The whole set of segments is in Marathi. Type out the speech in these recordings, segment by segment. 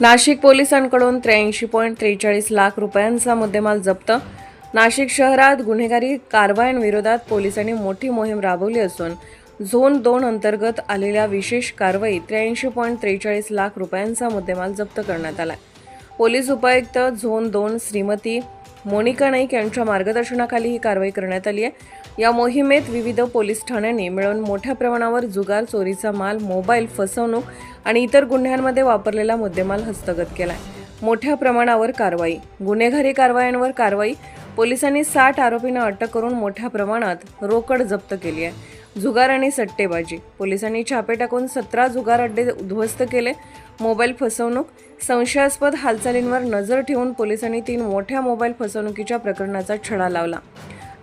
नाशिक पोलिसांकडून त्र्याऐंशी पॉईंट त्रेचाळीस लाख रुपयांचा मुद्देमाल जप्त. नाशिक शहरात गुन्हेगारी कारवायांविरोधात पोलिसांनी मोठी मोहीम राबवली असून झोन दोन अंतर्गत आलेल्या विशेष कारवाईत त्र्याऐंशी पॉईंट त्रेचाळीस लाख रुपयांचा मुद्देमाल जप्त करण्यात आला पोलीस उपायुक्त झोन दोन श्रीमती मोनिका नाईक यांच्या मार्गदर्शनाखाली ही कारवाई करण्यात आली आहे. या मोहिमेत विविध पोलीस ठाण्यांनी मिळून मोठ्या प्रमाणावर जुगार चोरीचा माल मोबाईल फसवणूक आणि इतर गुन्ह्यांमध्ये वापरलेला मुद्देमाल हस्तगत केलाय. मोठ्या प्रमाणावर कारवाई गुन्हेगारी कारवायांवर कारवाई पोलिसांनी साठ आरोपींना अटक करून मोठ्या प्रमाणात रोकड जप्त केली आहे. जुगार आणि सट्टेबाजी पोलिसांनी छापे टाकून सतरा जुगार अड्डे उद्ध्वस्त केले. मोबाईल फसवणूक संशयास्पद हालचालींवर नजर ठेवून पोलिसांनी तीन मोठ्या मोबाईल फसवणुकीच्या प्रकरणाचा छडा लावला.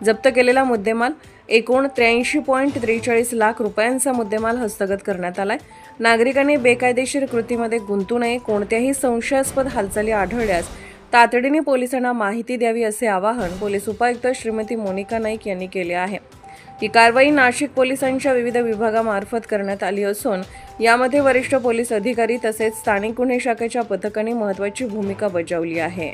जप्त केलेला मुद्देमाल एकूण त्र्याऐंशी पॉईंट त्रेचाळीस लाख रुपयांचा मुद्देमाल हस्तगत करण्यात आलाय. नागरिकांनी बेकायदेशीर कृतीमध्ये गुंतू नये कोणत्याही संशयास्पद हालचाली आढळल्यास तातडीने पोलिसांना माहिती द्यावी असे आवाहन पोलीस उपायुक्त श्रीमती मोनिका नाईक यांनी केले आहे. ही कारवाई नाशिक पोलिसांच्या विविध विभागामार्फत करण्यात आली असून यामध्ये वरिष्ठ पोलीस अधिकारी तसेच स्थानिक गुन्हे शाखेच्या पथकाने महत्त्वाची भूमिका बजावली आहे.